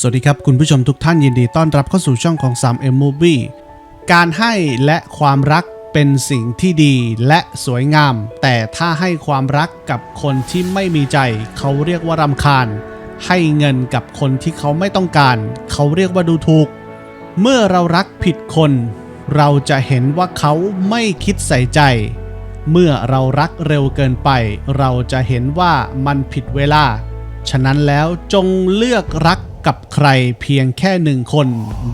สวัสดีครับ คุณผู้ชมทุกท่านยินดีต้อนรับเข้าสู่ช่องของ 3M Movie การให้และความรักเป็นสิ่งที่ดีและสวยงาม แต่ถ้าให้ความรักกับคนที่ไม่มีใจ เขาเรียกว่ารำคาญ ให้เงินกับคนที่เขาไม่ต้องการ เขาเรียกว่าดูถูก เมื่อเรารักผิดคน เราจะเห็นว่าเขาไม่คิดใส่ใจ เมื่อเรารักเร็วเกินไป เราจะเห็นว่ามันผิดเวลา ฉะนั้นแล้วจงเลือกรัก กับใครเพียงแค่หนึ่งคน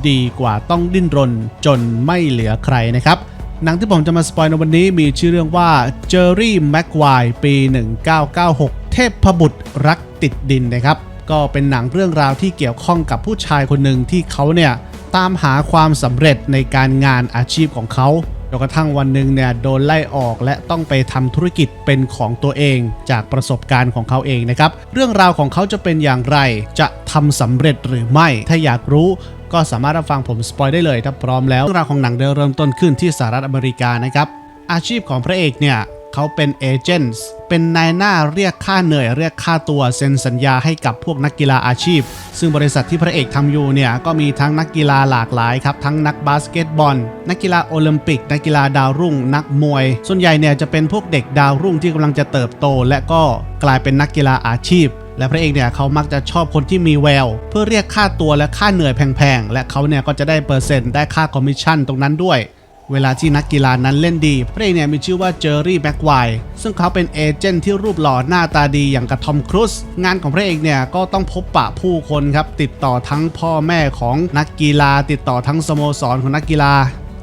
ดีกว่าต้องดิ้นรน จนไม่เหลือใครนะครับหนังที่ผมจะมาสปอยในวันนี้มีชื่อเรื่องว่า Jerry Maguire ปี 1996 เทพบุตรรักติดดินนะครับ ก็เป็นหนังเรื่องราวที่เกี่ยวข้องกับผู้ชายคนหนึ่งที่เขาเนี่ยตามหาความสำเร็จในการงานอาชีพของเขา จนกระทั่งวันหนึ่งเนี่ยโดนไล่ออกและต้องไปทำธุรกิจเป็นของตัวเองจากประสบการณ์ของเขาเองนะครับ เรื่องราวของเขาจะเป็นอย่างไรจะทำสำเร็จหรือไม่ ถ้าอยากรู้ก็สามารถรับฟังผมสปอยได้เลยถ้าพร้อมแล้วเรื่องราวของหนังได้เริ่มต้นขึ้นที่สหรัฐอเมริกานะครับอาชีพของพระเอกเนี่ย เขาเป็นเอเจนต์เป็นนายหน้าเรียกค่าเหนื่อยเรียกค่าตัวเซ็นสัญญาให้กับพวกนักกีฬาอาชีพ ซึ่งบริษัทที่พระเอกทำอยู่เนี่ยก็มีทั้งนักกีฬาหลากหลายครับ ทั้งนักบาสเกตบอล นักกีฬาโอลิมปิก นักกีฬาดาวรุ่ง นักมวย ส่วนใหญ่เนี่ยจะเป็นพวกเด็กดาวรุ่งที่กำลังจะเติบโต และก็กลายเป็นนักกีฬาอาชีพและพระเอกเนี่ยเขามักจะชอบคนที่มีแวว เพื่อเรียกค่าตัวและค่าเหนื่อยแพงๆ และเขาเนี่ยก็จะได้เปอร์เซ็นต์ได้ค่าคอมมิชชั่นตรงนั้นด้วย เวลาที่นักกีฬานั้นเล่นดี พระเอกเนี่ยมีชื่อว่าเจอร์รี่แบ็กไวร์ซึ่งเขาเป็นเอเจนต์ที่รูปหล่อหน้าตาดีอย่างกับทอมครูซงานของพระเอกเนี่ยก็ต้องพบปะผู้คนครับ ติดต่อทั้งพ่อแม่ของนักกีฬา ติดต่อทั้งสโมสรของนักกีฬา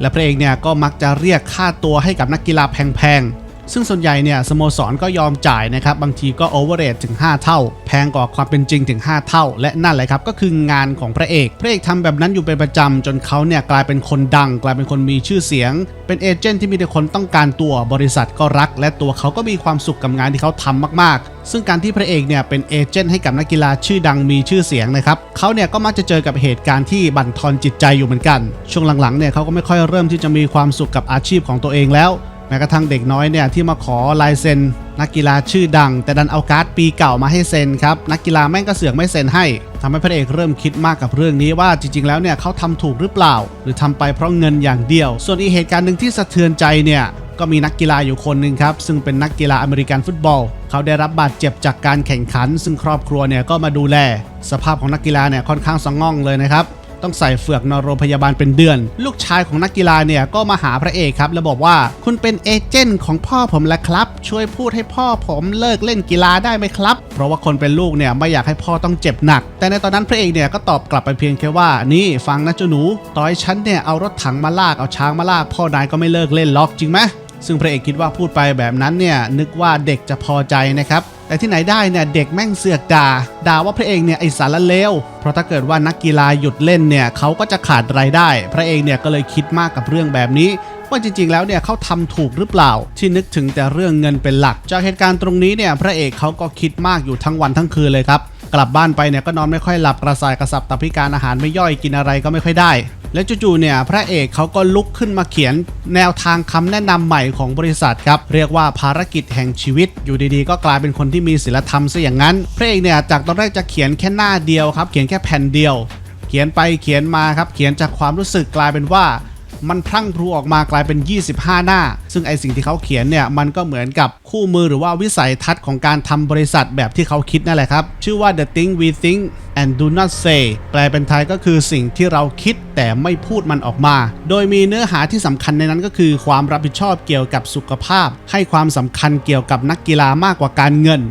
และพระเอกเนี่ยก็มักจะเรียกค่าตัวให้กับนักกีฬาแพงๆ ซึ่งส่วนใหญ่เนี่ยสโมสรก็ยอมจ่ายนะครับ บางทีก็โอเวอร์เรทถึง 5 เท่า แพงกว่าความเป็นจริงถึง 5 เท่า และนั่นแหละครับก็คืองานของพระเอกพระเอกทำแบบนั้นอยู่เป็นประจำจนเขาเนี่ยกลายเป็นคนดัง กลายเป็นคนมีชื่อเสียง เป็นเอเจนต์ที่มีแต่คนต้องการตัวบริษัทก็รัก และตัวเขาก็มีความสุขกับงานที่เขาทำมากๆ ซึ่งการที่พระเอกเนี่ยเป็นเอเจนต์ให้กับนักกีฬาชื่อดังมีชื่อเสียงนะครับเขาเนี่ยก็มักจะเจอกับเหตุการณ์ที่บั่นทอนจิตใจอยู่เหมือนกัน ช่วงหลังๆเนี่ยเขาก็ไม่ค่อยเริ่มที่จะมีความสุขกับอาชีพของตัวเองแล้ว แม้กระทั่งเด็กน้อยเนี่ยที่มาขอลายเซ็นนักกีฬาชื่อดัง แต่ดันเอาการ์ดปีเก่ามาให้เซ็นครับนักกีฬาแม่งก็เสือกไม่เซ็นให้ทำให้พระเอกเริ่มคิดมากกับเรื่องนี้ว่าจริง ๆ แล้วเนี่ยเขาทำถูกหรือเปล่า หรือทำไปเพราะเงินอย่างเดียว ส่วนอีกเหตุการณ์หนึ่งที่สะเทือนใจเนี่ยก็มีนักกีฬาอยู่คนหนึ่งครับ ซึ่งเป็นนักกีฬาอเมริกันฟุตบอล เขาได้รับบาดเจ็บจากการแข่งขัน ซึ่งครอบครัวเนี่ยก็มาดูแล สภาพของนักกีฬาเนี่ยค่อนข้างสะง่องเลยนะครับ ต้องใส่เฟือกนอนโรงพยาบาลเป็นเดือน ลูกชายของนักกีฬาเนี่ยก็มาหาพระเอกครับแล้วบอกว่า คุณเป็นเอเจนต์ของพ่อผมแล้วครับ ช่วยพูดให้พ่อผมเลิกเล่นกีฬาได้ไหมครับ เพราะว่าคนเป็นลูกเนี่ยไม่อยากให้พ่อต้องเจ็บหนัก แต่ในตอนนั้นพระเอกเนี่ยก็ตอบกลับไปเพียงแค่ว่านี่ฟังนะเจ้าหนูต่อยฉันเนี่ยเอารถถังมาลากเอาช้างมาลาก พ่อนายก็ไม่เลิกเล่นล็อกจริงไหมซึ่งพระเอกคิดว่าพูดไปแบบนั้นเนี่ยนึกว่าเด็กจะพอใจนะครับ แต่ที่ไหนได้เนี่ยเด็กแม่งเสือกด่าด่าว่าพระเอกเนี่ยไอสารเลวเพราะถ้าเกิดว่านักกีฬาหยุดเล่นเนี่ยเขาก็จะขาดรายได้ พระเอกเนี่ยก็เลยคิดมากกับเรื่องแบบนี้ว่าจริงๆ แล้วเนี่ยเขาทำถูกหรือเปล่า ที่นึกถึงแต่เรื่องเงินเป็นหลัก จากเหตุการณ์ตรงนี้เนี่ยพระเอกเขาก็คิดมากอยู่ทั้งวันทั้งคืนเลยครับ กลับบ้านไปเนี่ยก็นอนไม่ค่อยหลับกระสายกระสับตับพิการอาหารไม่ย่อยกินอะไรก็ไม่ค่อยได้ และจู่ๆเนี่ยพระเอกเขาก็ลุกขึ้นมาเขียนแนวทางคำแนะนำใหม่ของบริษัทครับเรียกว่าภารกิจแห่งชีวิต อยู่ดีๆ ก็กลายเป็นคนที่มีศีลธรรมซะอย่างนั้น พระเอกเนี่ยจากตอนแรกจะเขียนแค่หน้าเดียวครับเขียนแค่แผ่นเดียว เขียนไปเขียนมาครับเขียนจากความรู้สึกกลายเป็นว่า มันพรั่งพรูออกมากลายเป็น 25 หน้า ซึ่งไอสิ่งที่เขาเขียนเนี่ยมันก็เหมือนกับคู่มือหรือว่าวิสัยทัศน์ของการทำบริษัทแบบที่เขาคิดนั่นแหละครับ ชื่อว่า the thing we think and do not say แปลเป็นไทยก็คือสิ่งที่เราคิดแต่ไม่พูดมันออกมา โดยมีเนื้อหาที่สำคัญในนั้นก็คือ ความรับผิดชอบเกี่ยวกับสุขภาพ ให้ความสำคัญเกี่ยวกับนักกีฬามากกว่าการเงิน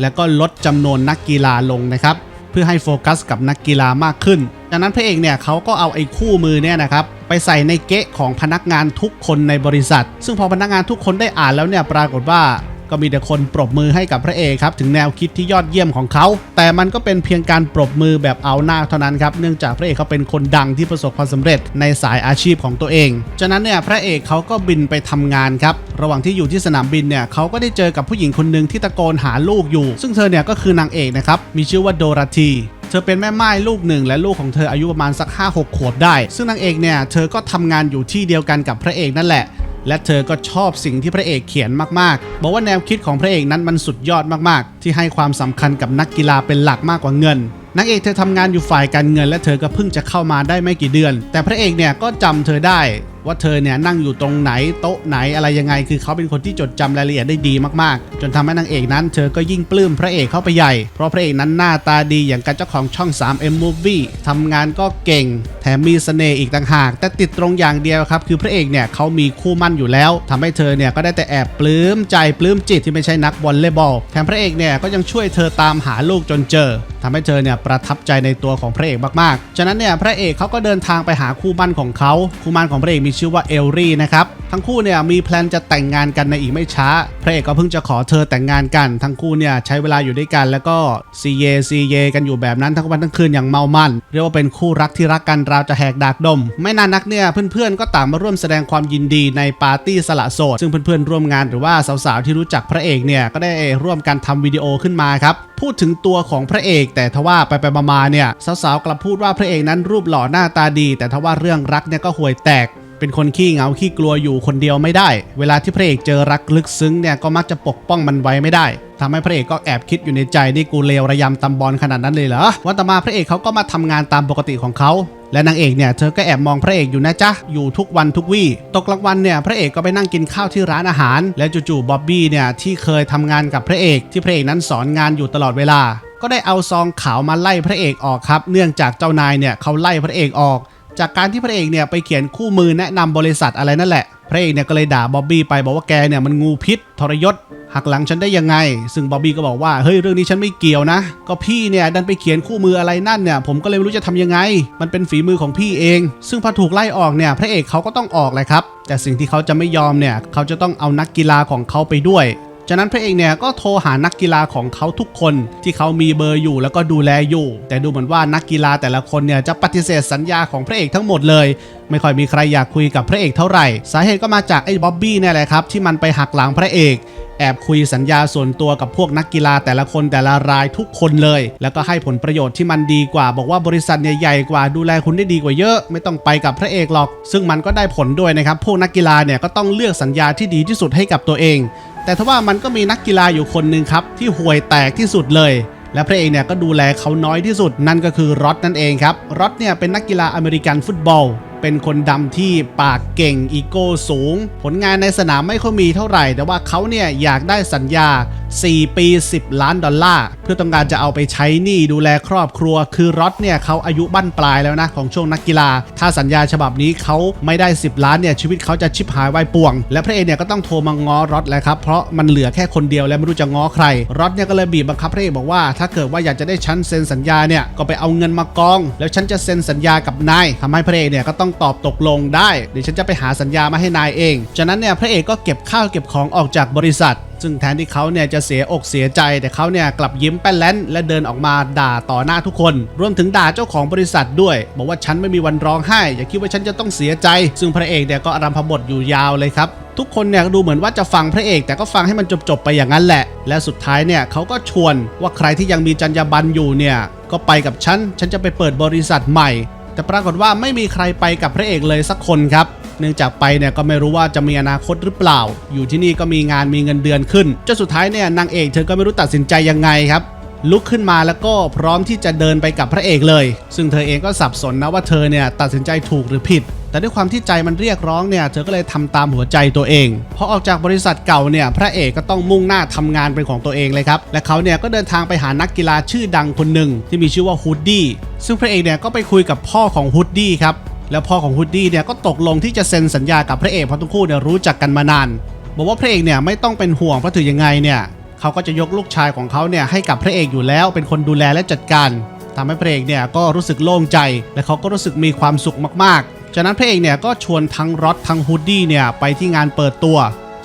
และก็ลดจำนวนนักกีฬาลงนะครับ เพื่อให้โฟกัสกับนักกีฬามากขึ้น จากนั้นพระเอกเนี่ยเขาก็เอาไอ้คู่มือเนี่ยนะครับไปใส่ในเกะของพนักงานทุกคนในบริษัท ซึ่งพอพนักงานทุกคนได้อ่านแล้วเนี่ยปรากฏว่าก็มีแต่คนปรบมือให้กับพระเอกครับถึงแนวคิดที่ยอดเยี่ยมของเขา แต่มันก็เป็นเพียงการปรบมือแบบเอาหน้าเท่านั้นครับเนื่องจากพระเอกเขาเป็นคนดังที่ประสบความสำเร็จในสายอาชีพของตัวเอง ฉะนั้นเนี่ยพระเอกเขาก็บินไปทำงานครับ ระหว่างที่อยู่ที่สนามบินเนี่ยเขาก็ได้เจอกับผู้หญิงคนหนึ่งที่ตะโกนหาลูกอยู่ ซึ่งเธอเนี่ยก็คือนางเอกนะครับมีชื่อว่าโดราธีเธอเป็นแม่ไม้ลูกหนึ่งและลูกของเธออายุประมาณสัก 5-6 ขวบได้ ซึ่งนางเอกเนี่ยเธอก็ทำงานอยู่ที่เดียวกันกับพระเอกนั่นแหละ และเธอก็ชอบสิ่งที่พระเอกเขียนมากๆ บอกว่าแนวคิดของพระเอกนั้นมันสุดยอดมากๆ ที่ให้ความสำคัญกับนักกีฬาเป็นหลักมากกว่าเงินนางเอกเธอทำงานอยู่ฝ่ายการเงินและเธอก็เพิ่งจะเข้ามาได้ไม่กี่เดือน แต่พระเอกเนี่ยก็จำเธอได้ ว่าเธอเนี่ยนั่งอยู่ตรงไหนโต๊ะไหนอะไรยังไง คือเขาเป็นคนที่จดจำรายละเอียดได้ดีมากๆ จนทำให้นางเอกนั้น เธอก็ยิ่งปลื้มพระเอกเข้าไปใหญ่ เพราะพระเอกนั้นหน้าตาดีอย่างกับเจ้าของช่อง 3M Movie ทำงานก็เก่ง แถมมีเสน่ห์อีกต่างหาก แต่ติดตรงอย่างเดียวครับ คือพระเอกเนี่ยเขามีคู่มั่นอยู่แล้วทำให้เธอเนี่ยก็ได้แต่แอบปลื้มใจปลื้มจิตที่ไม่ใช่นักวอลเลย์บอลแถมพระเอกเนี่ยก็ยังช่วยเธอตามหาลูกจนเจอทำให้เธอเนี่ยประทับใจในตัวของพระเอกมากๆ ฉะนั้นเนี่ยพระเอกเขาก็เดินทางไปหาคู่มั่นของเขาคู่มั่นของพระเอกมีชื่อว่าเอลรี่นะครับ ทั้งคู่เนี่ยมีแพลนจะแต่งงานกันในอีกไม่ช้า พระเอกก็เพิ่งจะขอเธอแต่งงานกัน ทั้งคู่เนี่ยใช้เวลาอยู่ด้วยกันแล้วก็ซีเยซีเยกันอยู่แบบนั้นทั้งวันทั้งคืนอย่างเมามันเรียกว่าเป็นคู่รักที่รักกันราวจะแหกดากดม ไม่นานนักเนี่ยเพื่อนๆก็ต่างมาร่วมแสดงความยินดีในปาร์ตี้สละโสดซึ่งเพื่อนๆร่วมงานหรือว่าสาวๆที่รู้จักพระเอกเนี่ยก็ได้ร่วมกันทำวิดีโอขึ้นมาครับพูดถึงตัวของพระเอก แต่ทว่าไปไปมาเนี่ยสาวๆกลับพูดว่าพระเอกนั้นรูปหล่อหน้าตาดี แต่ทว่าเรื่องรักเนี่ยก็ห่วยแตก เป็นคนขี้เหงาขี้กลัวอยู่คนเดียวไม่ได้ เวลาที่พระเอกเจอรักลึกซึ้งเนี่ยก็มักจะปกป้องมันไว้ไม่ได้ทำให้พระเอกก็แอบคิดอยู่ในใจนี่กูเลวระยำตำบอลขนาดนั้นเลยเหรอวันต่อมาพระเอกเขาก็มาทำงานตามปกติของเขาและนางเอกเนี่ยเธอก็แอบมองพระเอกอยู่นะจ๊ะอยู่ทุกวันทุกวี่ตกกลางวันเนี่ยพระเอกก็ไปนั่งกินข้าวที่ร้านอาหาร และจู่ๆบ๊อบบี้เนี่ยที่เคยทำงานกับพระเอกที่พระเอกนั้นสอนงานอยู่ตลอดเวลา ก็ได้เอาซองขาวมาไล่พระเอกออกครับ เนื่องจากเจ้านายเนี่ยเขาไล่พระเอกออก จากการที่พระเอกเนี่ยไปเขียนคู่มือแนะนำบริษัทอะไรนั่นแหละ พระเอกเนี่ยก็เลยด่าบ๊อบบี้ไปบอกว่าแกเนี่ยมันงูพิษ ทรยศหักหลังฉันได้ยังไง ซึ่งบ๊อบบี้ก็บอกว่าเฮ้ยเรื่องนี้ฉันไม่เกี่ยวนะ ก็พี่เนี่ยดันไปเขียนคู่มืออะไรนั่นเนี่ยผมก็เลยไม่รู้จะทำยังไง มันเป็นฝีมือของพี่เอง ซึ่งพอถูกไล่ออกเนี่ยพระเอกเขาก็ต้องออกแหละครับแต่สิ่งที่เขาจะไม่ยอมเนี่ยเขาจะต้องเอานักกีฬาของเขาไปด้วย จากนั้นพระเอกเนี่ยก็โทรหานักกีฬาของเขาทุกคนที่เขามีเบอร์อยู่แล้วก็ดูแลอยู่ แต่ดูเหมือนว่านักกีฬาแต่ละคนเนี่ยจะปฏิเสธสัญญาของพระเอกทั้งหมดเลย ไม่ค่อยมีใครอยากคุยกับพระเอกเท่าไหร่ สาเหตุก็มาจากไอ้บ๊อบบี้เนี่ยแหละครับที่มันไปหักหลังพระเอกแอบคุยสัญญาส่วนตัวกับพวกนักกีฬาแต่ละคนแต่ละรายทุกคนเลย แล้วก็ให้ผลประโยชน์ที่มันดีกว่า บอกว่าบริษัทใหญ่กว่าดูแลคุณได้ดีกว่าเยอะ ไม่ต้องไปกับพระเอกหรอก ซึ่งมันก็ได้ผลด้วยนะครับ พวกนักกีฬาเนี่ยก็ต้องเลือกสัญญาที่ดีที่สุดให้กับตัวเอง แต่ทว่ามันก็มีนักกีฬาอยู่คนหนึ่งครับ ที่ห่วยแตกที่สุดเลย และพระเอกเนี่ยก็ดูแลเขาน้อยที่สุดนั่นก็คือร็อดนั่นเองครับร็อดเนี่ยเป็นนักกีฬาอเมริกันฟุตบอลเป็นคนดำที่ปากเก่งอีโก้สูง ผลงานในสนามไม่ค่อยมีเท่าไหร่ แต่ว่าเขาเนี่ยอยากได้สัญญา 4 ปี 10 ล้านดอลลาร์ เพื่อต้องการจะเอาไปใช้หนี้ดูแลครอบครัว คือรอดเนี่ยเขาอายุบั้นปลายแล้วนะของช่วงนักกีฬา ถ้าสัญญาฉบับนี้เขาไม่ได้ 10 ล้านเนี่ยชีวิตเขาจะชิบหายวายป่วง และพระเอกเนี่ยก็ต้องโทรมาง้อรอดแหละครับ เพราะมันเหลือแค่คนเดียวและไม่รู้จะง้อใคร รอดเนี่ยก็เลยบีบบังคับพระเอกบอกว่าถ้าเกิดว่าอยากจะได้ชั้นเซ็นสัญญาเนี่ยก็ไปเอาเงินมากอง แล้วฉันจะเซ็นสัญญากับนายทำให้พระเอกเนี่ยก็ต้องตอบตกลงได้เดี๋ยวฉันจะไปหาสัญญามาให้นายเอง จากนั้นเนี่ยพระเอกก็เก็บข้าวเก็บของออกจากบริษัท ซึ่งแทนที่เขาเนี่ยจะเสียอกเสียใจ แต่เขาเนี่ยกลับยิ้มแป้นแล้นและเดินออกมาด่าต่อหน้าทุกคน รวมถึงด่าเจ้าของบริษัทด้วย บอกว่าฉันไม่มีวันร้องไห้ อย่าคิดว่าฉันจะต้องเสียใจ ซึ่งพระเอกเนี่ยก็อารัมพบทอยู่ยาวเลยครับทุกคนเนี่ยดูเหมือนว่าจะฟังพระเอก แต่ก็ฟังให้มันจบๆไปอย่างนั้นแหละ และสุดท้ายเนี่ยเขาก็ชวนว่าใครที่ยังมีจรรยาบรรณอยู่เนี่ยก็ไปกับฉัน ฉันจะไปเปิดบริษัทใหม่ แต่ปรากฏว่าไม่มีใครไปกับพระเอกเลยสักคนครับ เนื่องจากไปเนี่ยก็ไม่รู้ว่าจะมีอนาคตหรือเปล่า อยู่ที่นี่ก็มีงานมีเงินเดือนขึ้นจนสุดท้ายเนี่ยนางเอกเธอก็ไม่รู้ตัดสินใจยังไงครับ ลุกขึ้นมาแล้วก็พร้อมที่จะเดินไปกับพระเอกเลย ซึ่งเธอเองก็สับสนนะว่าเธอเนี่ยตัดสินใจถูกหรือผิด แต่ด้วยความที่ใจมันเรียกร้องเนี่ยเธอก็เลยทำตามหัวใจตัวเองพอออกจากบริษัทเก่าเนี่ยพระเอกก็ต้องมุ่งหน้าทำงานเป็นของตัวเองเลยครับและเขาเนี่ยก็เดินทางไปหานักกีฬาชื่อดังคนหนึ่งที่มีชื่อว่าฮูดดี้ซึ่งพระเอกเนี่ยก็ไปคุยกับพ่อของฮูดดี้ครับแล้วพ่อของฮูดดี้เนี่ยก็ตกลงที่จะเซ็นสัญญากับพระเอกเพราะทั้งคู่เนี่ยรู้จักกันมานานบอกว่าพระเอกเนี่ยไม่ต้องเป็นห่วงเพราะถือยังไงเนี่ย เขาก็จะยกลูกชายของเขาเนี่ยให้กับพระเอกอยู่แล้ว เป็นคนดูแลและจัดการทำให้พระเอกเนี่ยก็รู้สึกโล่งใจ และเขาก็รู้สึกมีความสุขมากๆ จากนั้นพระเอกเนี่ยก็ชวนทั้งรอดทั้งฮูดดี้เนี่ยไปที่งานเปิดตัว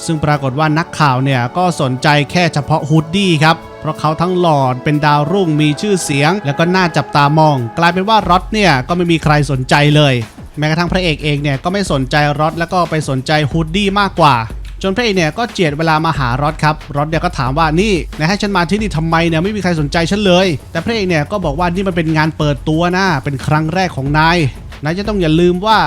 ซึ่งปรากฏว่านักข่าวเนี่ยก็สนใจแค่เฉพาะฮูดดี้ครับเพราะเขาทั้งหล่อเป็นดาวรุ่งมีชื่อเสียง แล้วก็น่าจับตามอง กลายเป็นว่ารอดเนี่ยก็ไม่มีใครสนใจเลย แม้กระทั่งพระเอกเองเนี่ยก็ไม่สนใจรอดแล้วก็ไปสนใจฮูดดี้มากกว่า จนพระเอกเนี่ยก็เจียดเวลามาหารอดครับรอดเนี่ยก็ถามว่านี่นายให้ฉันมาที่นี่ทำไมเนี่ยไม่มีใครสนใจฉันเลย แต่พระเอกเนี่ยก็บอกว่านี่มันเป็นงานเปิดตัวนะเป็นครั้งแรกของนายนายจะต้องอย่าลืมว่า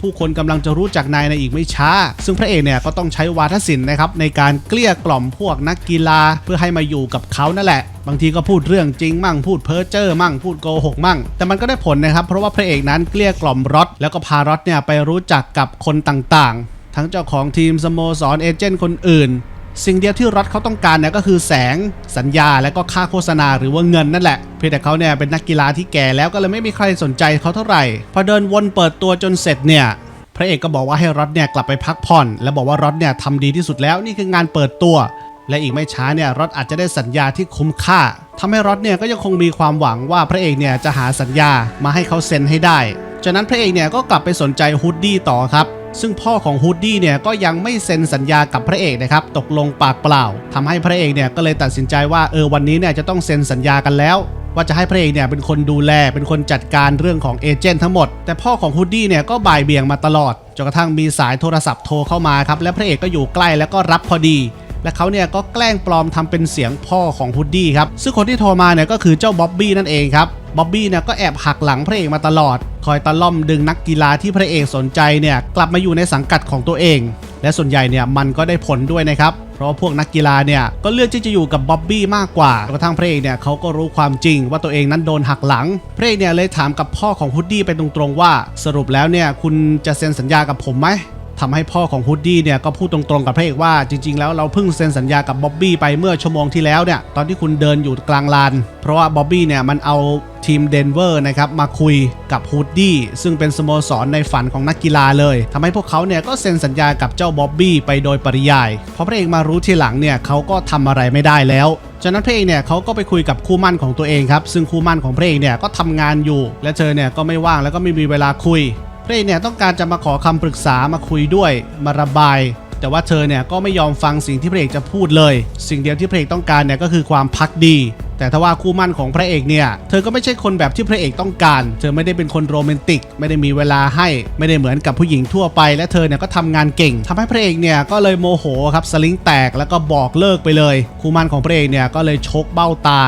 ผู้คนกำลังจะรู้จักนายในอีกไม่ช้า ซึ่งพระเอกเนี่ยก็ต้องใช้วาทศิลป์นะครับในการเกลี้ยกล่อมพวกนักกีฬาเพื่อให้มาอยู่กับเขานั่นแหละ บางทีก็พูดเรื่องจริงมั่งพูดเพ้อเจ้อมั่งพูดโกหกมั่ง แต่มันก็ได้ผลนะครับเพราะว่าพระเอกนั้นเกลี้ยกล่อมรถแล้วก็พารถเนี่ยไปรู้จักกับคนต่างๆ ทั้งเจ้าของทีมสโมสรเอเจนต์คนอื่น สิ่งเดียวที่รัฐเขาต้องการเนี่ยก็คือแสงสัญญาและก็ค่าโฆษณาหรือว่าเงินนั่นแหละ เพียงแต่เขาเนี่ยเป็นนักกีฬาที่แก่แล้วก็เลยไม่มีใครสนใจเขาเท่าไหร่ พอเดินวนเปิดตัวจนเสร็จเนี่ยพระเอกก็บอกว่าให้รถเนี่ยกลับไปพักผ่อน และบอกว่ารถเนี่ยทำดีที่สุดแล้วนี่คืองานเปิดตัว และอีกไม่ช้าเนี่ยรถอาจจะได้สัญญาที่คุ้มค่าทำให้รถเนี่ยก็ยังคงมีความหวังว่าพระเอกเนี่ยจะหาสัญญามาให้เขาเซ็นให้ได้ จากนั้นพระเอกเนี่ยก็กลับไปสนใจฮูดดี้ต่อครับ ซึ่งพ่อของฮูดดี้เนี่ยก็ยังไม่เซ็นสัญญากับพระเอกนะครับตกลงปากเปล่าทำให้พระเอกเนี่ยก็เลยตัดสินใจว่าเออวันนี้เนี่ยจะต้องเซ็นสัญญากันแล้วว่าจะให้พระเอกเนี่ยเป็นคนดูแลเป็นคนจัดการเรื่องของเอเจนต์ทั้งหมด แต่พ่อของฮูดดี้เนี่ยก็บ่ายเบี่ยงมาตลอดจนกระทั่งมีสายโทรศัพท์โทรเข้ามาครับและพระเอกก็อยู่ใกล้แล้วก็รับพอดี และเขาเนี่ยก็แกล้งปลอมทำเป็นเสียงพ่อของฮูดดี้ครับซึ่งคนที่โทรมาเนี่ยก็คือเจ้าบ๊อบบี้นั่นเองครับบ๊อบบี้เนี่ยก็แอบหักหลังพระเอกมาตลอด คอยตะล่อมดึงนักกีฬาที่พระเอกสนใจเนี่ยกลับมาอยู่ในสังกัดของตัวเอง และส่วนใหญ่เนี่ยมันก็ได้ผลด้วยนะครับเพราะพวกนักกีฬาเนี่ยก็เลือกที่จะอยู่กับบ๊อบบี้มากกว่ากระทั่งพระเอกเนี่ยเขาก็รู้ความจริงว่าตัวเองนั้นโดนหักหลัง พระเอกเนี่ยเลยถามกับพ่อของฮุดดี้ไปตรงๆว่า สรุปแล้วเนี่ยคุณจะเซ็นสัญญากับผมไหม ทำให้พ่อของฮุดดี้เนี่ยก็พูดตรงๆกับพระเอกว่าจริงๆ แล้วเราเพิ่งเซ็นสัญญากับบ๊อบบี้ไปเมื่อชั่วโมงที่แล้วเนี่ยตอนที่คุณเดินอยู่กลางลาน เพราะว่าบ๊อบบี้เนี่ยมันเอาทีมเดนเวอร์นะครับมาคุยกับฮุดดี้ซึ่งเป็นสโมสรในฝันของนักกีฬาเลยทำให้พวกเขาเนี่ยก็เซ็นสัญญากับเจ้าบ๊อบบี้ไปโดยปริยายพอพระเอกมารู้ทีหลังเนี่ยเขาก็ทำอะไรไม่ได้แล้วจากนั้นพระเอกเนี่ยเขาก็ไปคุยกับคู่มั่นของตัวเองครับซึ่งคู่มั่นของพระเอกเนี่ยก็ทำงานอยู่ และเธอเนี่ยก็ไม่ว่างแล้วก็ไม่มีเวลาคุย พระเอกเนี่ยต้องการจะมาขอคำปรึกษามาคุยด้วยมาระบาย แต่ว่าเธอเนี่ยก็ไม่ยอมฟังสิ่งที่พระเอกจะพูดเลย สิ่งเดียวที่พระเอกต้องการเนี่ยก็คือความพักดี แต่ถ้าว่าคู่มั่นของพระเอกเนี่ยเธอก็ไม่ใช่คนแบบที่พระเอกต้องการ เธอไม่ได้เป็นคนโรแมนติก ไม่ได้มีเวลาให้ ไม่ได้เหมือนกับผู้หญิงทั่วไป และเธอเนี่ยก็ทำงานเก่งทำให้พระเอกเนี่ยก็เลยโมโหครับสลิงแตกแล้วก็บอกเลิกไปเลย คู่มั่นของพระเอกเนี่ยก็เลยชกเบ้าตา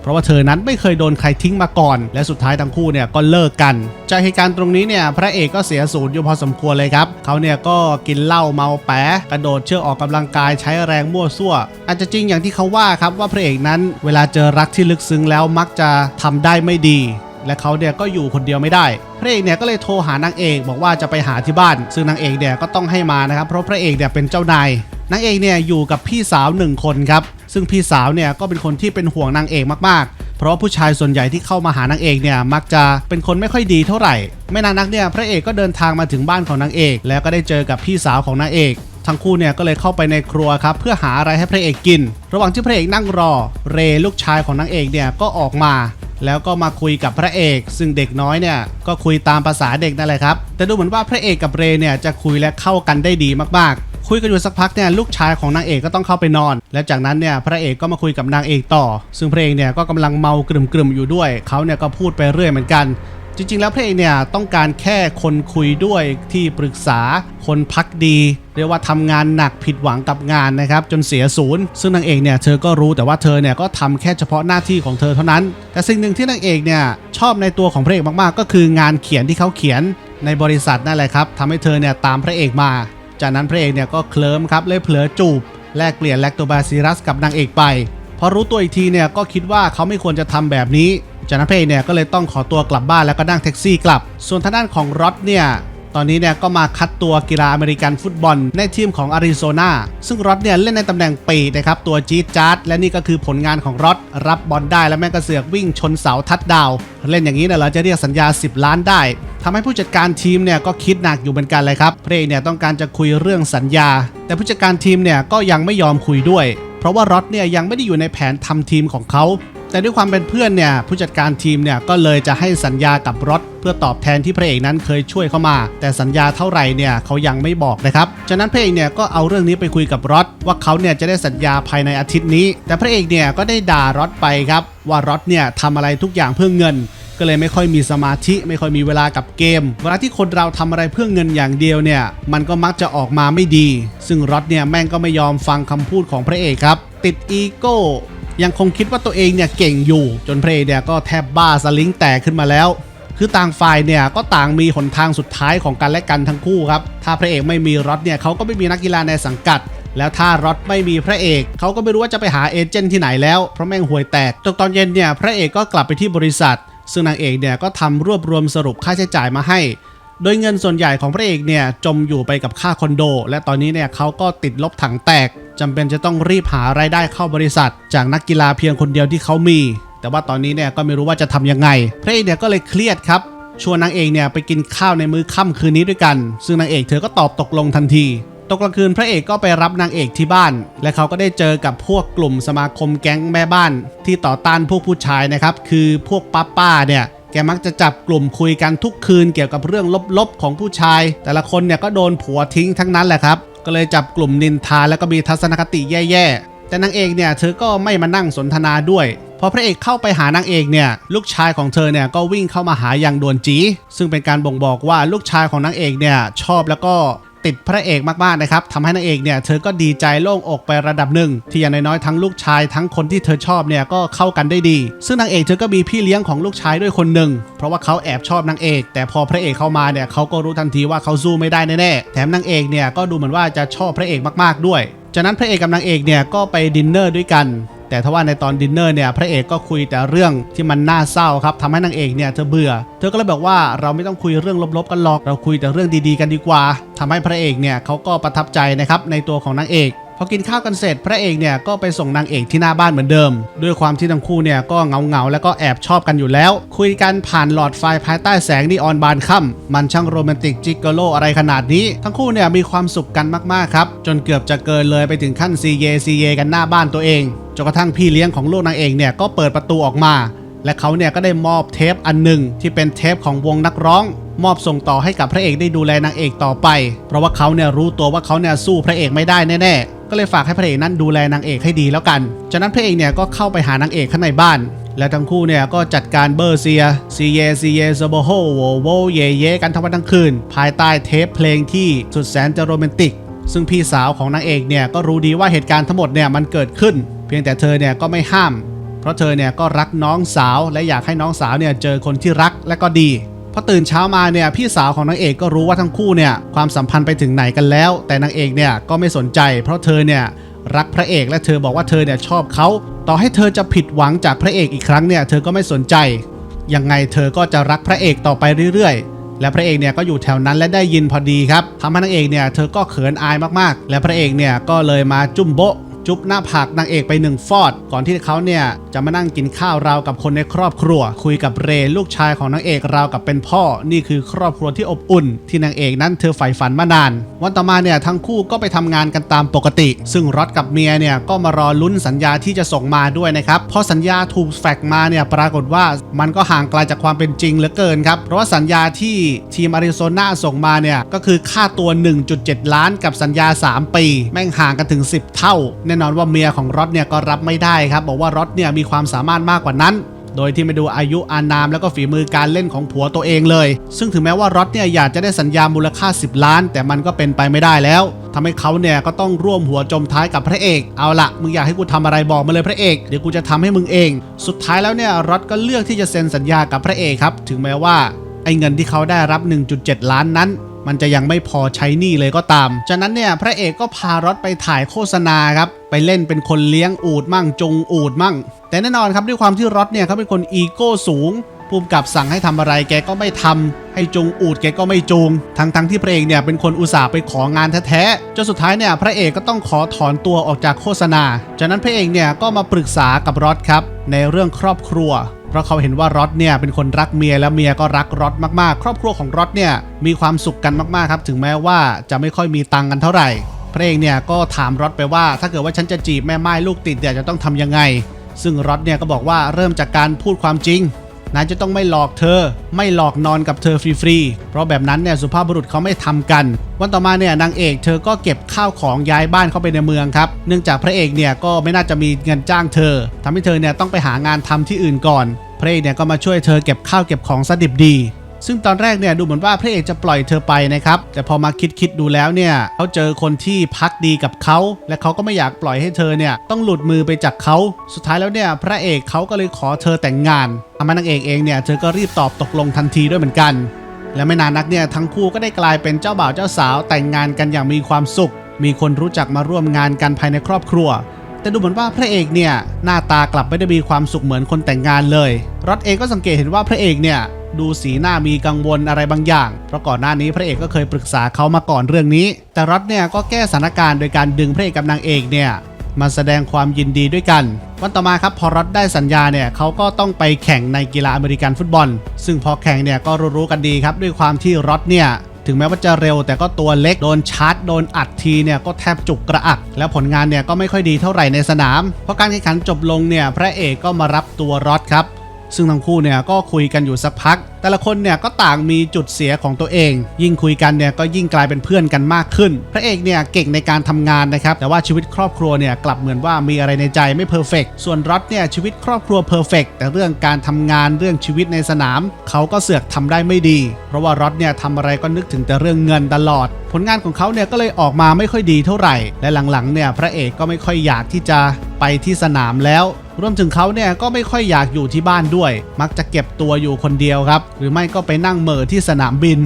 เพราะว่าเธอนั้นไม่เคยโดนใครทิ้งมาก่อน และสุดท้ายทั้งคู่เนี่ยก็เลิกกัน จากเหตุการณ์ตรงนี้เนี่ยพระเอกก็เสียศูนย์อยู่พอสมควรเลยครับเขาเนี่ยก็กินเหล้าเมาแปะกระโดดเชือกออกกำลังกายใช้แรงมั่วซั่ว อาจจะจริงอย่างที่เขาว่าครับว่าพระเอกนั้นเวลาเจอรักที่ลึกซึ้งแล้วมักจะทำได้ไม่ดี และเขาเนี่ยก็อยู่คนเดียวไม่ได้พระเอกเนี่ยก็เลยโทรหานางเอกบอกว่าจะไปหาที่บ้าน ซึ่งนางเอกเนี่ยก็ต้องให้มานะครับเพราะพระเอกเนี่ยเป็นเจ้านายนางเอกเนี่ยอยู่กับพี่สาวหนึ่งคนครับ ซึ่งพี่สาวเนี่ยก็เป็นคนที่เป็นห่วงนางเอกมากๆ เพราะผู้ชายส่วนใหญ่ที่เข้ามาหานางเอกเนี่ยมักจะเป็นคนไม่ค่อยดีเท่าไหร่ ไม่นานนักเนี่ยพระเอกก็เดินทางมาถึงบ้านของนางเอก แล้วก็ได้เจอกับพี่สาวของนางเอกทั้งคู่เนี่ยก็เลยเข้าไปในครัวครับเพื่อหาอะไรให้พระเอกกิน ระหว่างที่พระเอกนั่งรอ เรลูกชายของนางเอกเนี่ยก็ออกมา แล้วก็มาคุยกับพระเอก ซึ่งเด็กน้อยเนี่ยก็คุยตามภาษาเด็กนั่นแหละครับ แต่ดูเหมือนว่าพระเอกกับเรเนี่ยจะคุยและเข้ากันได้ดีมากๆ คุยกันอยู่สักพักเนี่ยลูกชายของนางเอกก็ต้องเข้าไปนอน และจากนั้นเนี่ยพระเอกก็มาคุยกับนางเอกต่อ ซึ่งพระเอกเนี่ยก็กำลังเมากลุ่มๆอยู่ด้วยเขาเนี่ยก็พูดไปเรื่อยเหมือนกันจริงๆ แล้วพระเอกเนี่ยต้องการแค่คนคุยด้วยที่ปรึกษาคนพักดี เรียกว่าทำงานหนักผิดหวังกับงานนะครับจนเสียศูนย์ ซึ่งนางเอกเนี่ยเธอก็รู้แต่ว่าเธอเนี่ยก็ทำแค่เฉพาะหน้าที่ของเธอเท่านั้น แต่สิ่งหนึ่งที่นางเอกเนี่ยชอบในตัวของพระเอกมากๆ ก็คืองานเขียนที่เขาเขียนในบริษัทนั่นแหละครับทำให้เธอเนี่ยตามพระเอกมา จากนั้นพระเอกเนี่ยก็เคลิ้มครับเลยเผลอจูบแลกเปลี่ยนแลคโตบาซิรัสกับนางเอกไปพอรู้ตัวอีกทีเนี่ยก็คิดว่าเขาไม่ควรจะทำแบบนี้จากนั้นพระเอกเนี่ยก็เลยต้องขอตัวกลับบ้านแล้วก็นั่งแท็กซี่กลับ ส่วนทางด้านของรอตเนี่ย ตอนนี้เนี่ยก็มาคัดตัวกีฬาอเมริกันฟุตบอลในทีมของอาริโซนาซึ่งรอดเนี่ยเล่นในตำแหน่งปีกนะครับตัวจี๊ดจ๊าดและนี่ก็คือผลงานของรอดรับบอลได้และแม่งกระเสือกวิ่งชนเสาทัดดาว เล่นอย่างนี้เนี่ยเราจะเรียกสัญญา 10 ล้านได้ทำให้ผู้จัดการทีมเนี่ยก็คิดหนักอยู่เหมือนกันเลยครับเพระเอกเนี่ยต้องการจะคุยเรื่องสัญญา แต่ผู้จัดการทีมเนี่ยก็ยังไม่ยอมคุยด้วย เพราะว่ารอดเนี่ยยังไม่ได้อยู่ในแผนทำทีมของเขา แต่ด้วยความเป็นเพื่อนเนี่ยผู้จัดการทีมเนี่ยก็เลยจะให้สัญญากับรถเพื่อตอบแทนที่พระเอกนั้นเคยช่วยเข้ามา แต่สัญญาเท่าไหร่เนี่ยเขายังไม่บอกนะครับจากนั้นพระเอกเนี่ยก็เอาเรื่องนี้ไปคุยกับรถว่าเขาเนี่ยจะได้สัญญาภายในอาทิตย์นี้ แต่พระเอกเนี่ยก็ได้ด่ารถไปครับว่ารถเนี่ยทำอะไรทุกอย่างเพื่อเงินก็เลยไม่ค่อยมีสมาธิไม่ค่อยมีเวลากับเกม เวลาที่คนเราทำอะไรเพื่อเงินอย่างเดียวเนี่ยมันก็มักจะออกมาไม่ดี ซึ่งรถเนี่ยแม่งก็ไม่ยอมฟังคำพูดของพระเอกครับ ติดอีโก้ ยังคงคิดว่าตัวเองเนี่ยเก่งอยู่ จนพระเอกเนี่ยก็แทบบ้าสลิงแตกขึ้นมาแล้ว คือต่างฝ่ายเนี่ยก็ต่างมีหนทางสุดท้ายของกันและกันทั้งคู่ครับ ถ้าพระเอกไม่มีรถเนี่ยเขาก็ไม่มีนักกีฬาในสังกัดแล้วถ้ารอดไม่มีพระเอกเขาก็ไม่รู้ว่าจะไปหาเอเจนต์ที่ไหนแล้วเพราะแม่งห่วยแตกตกตอนเย็นเนี่ยพระเอกก็กลับไปที่บริษัท ซึ่งนางเอกเนี่ยก็ทำรวบรวมสรุปค่าใช้จ่ายมาให้ โดยเงินส่วนใหญ่ของพระเอกเนี่ยจมอยู่ไปกับค่าคอนโด และตอนนี้เนี่ยเขาก็ติดลบถังแตก จำเป็นจะต้องรีบหารายได้เข้าบริษัท จากนักกีฬาเพียงคนเดียวที่เขามี แต่ว่าตอนนี้เนี่ยก็ไม่รู้ว่าจะทำยังไง พระเอกเนี่ยก็เลยเครียดครับชวนนางเอกเนี่ยไปกินข้าวในมื้อค่ำคืนนี้ด้วยกัน ซึ่งนางเอกเธอก็ตอบตกลงทันทีตกกลางคืนพระเอกก็ไปรับนางเอกที่บ้าน และเขาก็ได้เจอกับพวกกลุ่มสมาคมแก๊งแม่บ้าน ที่ต่อต้านพวกผู้ชายนะครับ คือพวกป้าป้าเนี่ยแกมักจะจับกลุ่มคุยกันทุกคืนเกี่ยวกับเรื่องลบๆของผู้ชาย แต่ละคนเนี่ยก็โดนผัวทิ้งทั้งนั้นแหละครับ ก็เลยจับกลุ่มนินทาแล้วก็มีทัศนคติแย่ๆ แต่นางเอกเนี่ยเธอก็ไม่มานั่งสนทนาด้วย พอพระเอกเข้าไปหานางเอกเนี่ยลูกชายของเธอเนี่ยก็วิ่งเข้ามาหาอย่างด่วนจี ซึ่งเป็นการบ่งบอกว่าลูกชายของนางเอกเนี่ยชอบแล้วก็ ติดพระเอกมากๆนะครับทำให้นางเอกเนี่ยเธอก็ดีใจโล่งอกไประดับหนึ่ง ที่อย่างน้อยๆทั้งลูกชายทั้งคนที่เธอชอบเนี่ยก็เข้ากันได้ดี ซึ่งนางเอกเธอก็มีพี่เลี้ยงของลูกชายด้วยคนหนึ่ง เพราะว่าเขาแอบชอบนางเอก แต่พอพระเอกเข้ามาเนี่ยเขาก็รู้ทันทีว่าเขาสู้ไม่ได้แน่ๆแถมนางเอกเนี่ยก็ดูเหมือนว่าจะชอบพระเอกมากๆด้วยจากนั้นพระเอกกับนางเอกเนี่ยก็ไปดินเนอร์ด้วยกัน แต่ทว่าในตอนดินเนอร์เนี่ยพระเอกก็คุยแต่เรื่องที่มันน่าเศร้าครับทำให้นางเอกเนี่ยเธอเบื่อ เธอก็เลยบอกว่าเราไม่ต้องคุยเรื่องลบๆกันหรอก เราคุยแต่เรื่องดีๆกันดีกว่าทำให้พระเอกเนี่ยเขาก็ประทับใจนะครับในตัวของนางเอก พอกินข้าวกันเสร็จพระเอกเนี่ยก็ไปส่งนางเอกที่หน้าบ้านเหมือนเดิม ด้วยความที่ทั้งคู่เนี่ยก็เงาเงาแล้วก็แอบชอบกันอยู่แล้ว คุยกันผ่านหลอดไฟภายใต้แสงนีออนบานค่ำมันช่างโรแมนติกจิกเกโลอะไรขนาดนี้ ทั้งคู่เนี่ยมีความสุขกันมากๆครับ จนเกือบจะเกินเลยไปถึงขั้นซีเยซีเยกันหน้าบ้านตัวเองจนกระทั่งพี่เลี้ยงของลูกนางเอกเนี่ยก็เปิดประตูออกมา และเขาเนี่ยก็ได้มอบเทปอันหนึ่งที่เป็นเทปของวงนักร้องมอบส่งต่อให้กับพระเอกได้ดูแลนางเอกต่อไป เพราะว่าเขาเนี่ยรู้ตัวว่าเขาเนี่ยสู้พระเอกไม่ได้แน่ๆ ก็เลยฝากให้พระเอกนั้นดูแลนางเอกให้ดีแล้วกัน จากนั้นพระเอกเนี่ยก็เข้าไปหานางเอกข้างในบ้าน และทั้งคู่เนี่ยก็จัดการเบอร์เซียซีเยซีเยซโบโฮโวโวเยเยกันทั้งวันทั้งคืน ภายใต้เทปเพลงที่สุดแสนจะโรแมนติก ซึ่งพี่สาวของนางเอกเนี่ยก็รู้ดีว่าเหตุการณ์ทั้งหมดเนี่ยมันเกิดขึ้น เพียงแต่เธอเนี่ยก็ไม่ห้าม เพราะเธอเนี่ยก็รักน้องสาวและอยากให้น้องสาวเนี่ยเจอคนที่รักและก็ดี พอตื่นเช้ามาเนี่ยพี่สาวของนางเอกก็รู้ว่าทั้งคู่เนี่ยความสัมพันธ์ไปถึงไหนกันแล้ว แต่นางเอกเนี่ยก็ไม่สนใจ เพราะเธอเนี่ยรักพระเอกและเธอบอกว่าเธอเนี่ยชอบเขาต่อให้เธอจะผิดหวังจากพระเอกอีกครั้งเนี่ยเธอก็ไม่สนใจ ยังไงเธอก็จะรักพระเอกต่อไปเรื่อยๆ และพระเอกเนี่ยก็อยู่แถวนั้นและได้ยินพอดีครับทำให้นางเอกเนี่ยเธอก็เขินอายมากๆ และพระเอกเนี่ยก็เลยมาจุ่มโบะ จุ๊บหน้าผากนางเอกไปหนึ่งฟอด ก่อนที่เขาเนี่ยจะมานั่งกินข้าวราวกับคนในครอบครัว คุยกับเรลูกชายของนางเอกราวกับเป็นพ่อ นี่คือครอบครัวที่อบอุ่น ที่นางเอกนั้นเธอใฝ่ฝันมานาน วันต่อมาเนี่ยทั้งคู่ก็ไปทำงานกันตามปกติ ซึ่งรอดกับเมียเนี่ยก็มารอลุ้นสัญญาที่จะส่งมาด้วยนะครับพอสัญญาถูกแฟกมาเนี่ยปรากฏว่ามันก็ห่างไกลจากความเป็นจริงเหลือเกินครับ เพราะว่าสัญญาที่ทีมอาริโซนาส่งมาเนี่ย ก็คือค่าตัว 1.7 ล้านกับสัญญา 3 ปี แม่งห่างกันถึง 10 เท่าแน่นอนว่าเมียของรอดเนี่ยก็รับไม่ได้ครับ บอกว่ารอดเนี่ยมีความสามารถมากกว่านั้น โดยที่ไม่ดูอายุอานามแล้วก็ฝีมือการเล่นของผัวตัวเองเลย ซึ่งถึงแม้ว่ารอดเนี่ยอยากจะได้สัญญามูลค่า 10 ล้าน แต่มันก็เป็นไปไม่ได้แล้วทำให้เขาเนี่ยก็ต้องร่วมหัวจมท้ายกับพระเอก เอาละมึงอยากให้กูทำอะไรบอกมาเลยพระเอกเดี๋ยวกูจะทำให้มึงเอง สุดท้ายแล้วเนี่ยรอดก็เลือกที่จะเซ็นสัญญากับพระเอกครับ ถึงแม้ว่าไอ้เงินที่เขาได้รับ 1.7 ล้านนั้น มันจะยังไม่พอใช้หนี้เลยก็ตาม จากนั้นเนี่ยพระเอกก็พารถไปถ่ายโฆษณาครับไปเล่นเป็นคนเลี้ยงอูดมั่งจงอูดมั่ง แต่แน่นอนครับด้วยความที่รถเนี่ยเขาเป็นคนอีโก้สูงภูมิกับสั่งให้ทำอะไรแกก็ไม่ทำให้จงอูดแกก็ไม่จูง ทั้งทั้งที่พระเอกเนี่ยเป็นคนอุตส่าห์ไปของานแท้ๆจนสุดท้ายเนี่ยพระเอกก็ต้องขอถอนตัวออกจากโฆษณา จากนั้นพระเอกเนี่ยก็มาปรึกษากับรอดครับในเรื่องครอบครัว เพราะเขาเห็นว่ารอดเนี่ยเป็นคนรักเมียและเมียก็รักรอดมากๆ ครอบครัวของรอดเนี่ยมีความสุขกันมากๆครับถึงแม้ว่าจะไม่ค่อยมีตังกันเท่าไหร่ พระเอกเนี่ยก็ถามรอดไปว่า ถ้าเกิดว่าฉันจะจีบแม่ไม้ลูกติดเนี่ยจะต้องทำยังไง ซึ่งรอดเนี่ยก็บอกว่าเริ่มจากการพูดความจริง นายจะต้องไม่หลอกเธอ ไม่หลอกนอนกับเธอฟรีๆ เพราะแบบนั้นเนี่ยสุภาพบุรุษเขาไม่ทำกัน วันต่อมาเนี่ยนางเอกเธอก็เก็บข้าวของย้ายบ้านเข้าไปในเมืองครับ เนื่องจากพระเอกเนี่ยก็ไม่น่าจะมีเงินจ้างเธอทำให้เธอเนี่ยต้องไปหางานทำที่อื่นก่อน พระเอกเนี่ยก็มาช่วยเธอเก็บข้าวเก็บของสดิบดีซึ่งตอนแรกเนี่ยดูเหมือนว่าพระเอกจะปล่อยเธอไปนะครับ แต่พอมาคิดคิดดูแล้วเนี่ยเขาเจอคนที่พักดีกับเขา และเขาก็ไม่อยากปล่อยให้เธอเนี่ยต้องหลุดมือไปจากเขา สุดท้ายแล้วเนี่ยพระเอกเขาก็เลยขอเธอแต่งงาน ทำให้นางเอกเองเนี่ยเธอก็รีบตอบตกลงทันทีด้วยเหมือนกัน และไม่นานนักเนี่ยทั้งคู่ก็ได้กลายเป็นเจ้าบ่าวเจ้าสาวแต่งงานกันอย่างมีความสุข มีคนรู้จักมาร่วมงานกันภายในครอบครัว แต่ดูเหมือนว่าพระเอกเนี่ยหน้าตากลับไม่ได้มีความสุขเหมือนคนแต่งงานเลยรอดเองก็สังเกตเห็นว่าพระเอกเนี่ยดูสีหน้ามีกังวลอะไรบางอย่าง เพราะก่อนหน้านี้พระเอกก็เคยปรึกษาเขามาก่อนเรื่องนี้ แต่รอดเนี่ยก็แก้สถานการณ์โดยการดึงพระเอกกับนางเอกเนี่ย มาแสดงความยินดีด้วยกัน วันต่อมาครับพอรอดได้สัญญาเนี่ยเขาก็ต้องไปแข่งในกีฬาอเมริกันฟุตบอล ซึ่งพอแข่งเนี่ยก็รู้ๆกันดีครับด้วยความที่รอดเนี่ยถึงแม้ว่าจะเร็วแต่ก็ตัวเล็กโดนชาร์จโดนอัดทีเนี่ยก็แทบจุกกระอัก แล้วผลงานเนี่ยก็ไม่ค่อยดีเท่าไหร่ในสนาม เพราะการแข่งขันจบลงเนี่ยพระเอกก็มารับตัวรอดครับ ซึ่งทั้งคู่เนี่ยก็คุยกันอยู่สักพักแต่ละคนเนี่ยก็ต่างมีจุดเสียของตัวเอง ยิ่งคุยกันเนี่ยก็ยิ่งกลายเป็นเพื่อนกันมากขึ้น พระเอกเนี่ยเก่งในการทำงานนะครับแต่ว่าชีวิตครอบครัวเนี่ยกลับเหมือนว่ามีอะไรในใจไม่เพอร์เฟกส่วนรอดเนี่ยชีวิตครอบครัวเพอร์เฟกแต่เรื่องการทำงานเรื่องชีวิตในสนาม เขาก็เสือกทำได้ไม่ดี เพราะว่ารอดเนี่ยทำอะไรก็นึกถึงแต่เรื่องเงินตลอด ผลงานของเขาเนี่ยก็เลยออกมาไม่ค่อยดีเท่าไหร่ และหลังๆเนี่ยพระเอกก็ไม่ค่อยอยากที่จะไปที่สนามแล้วรวมถึงเขาเนี่ยก็ไม่ค่อยอยากอยู่ที่บ้านด้วย มักจะเก็บตัวอยู่คนเดียวครับ หรือไม่ก็ไปนั่งเหม่อที่สนามบิน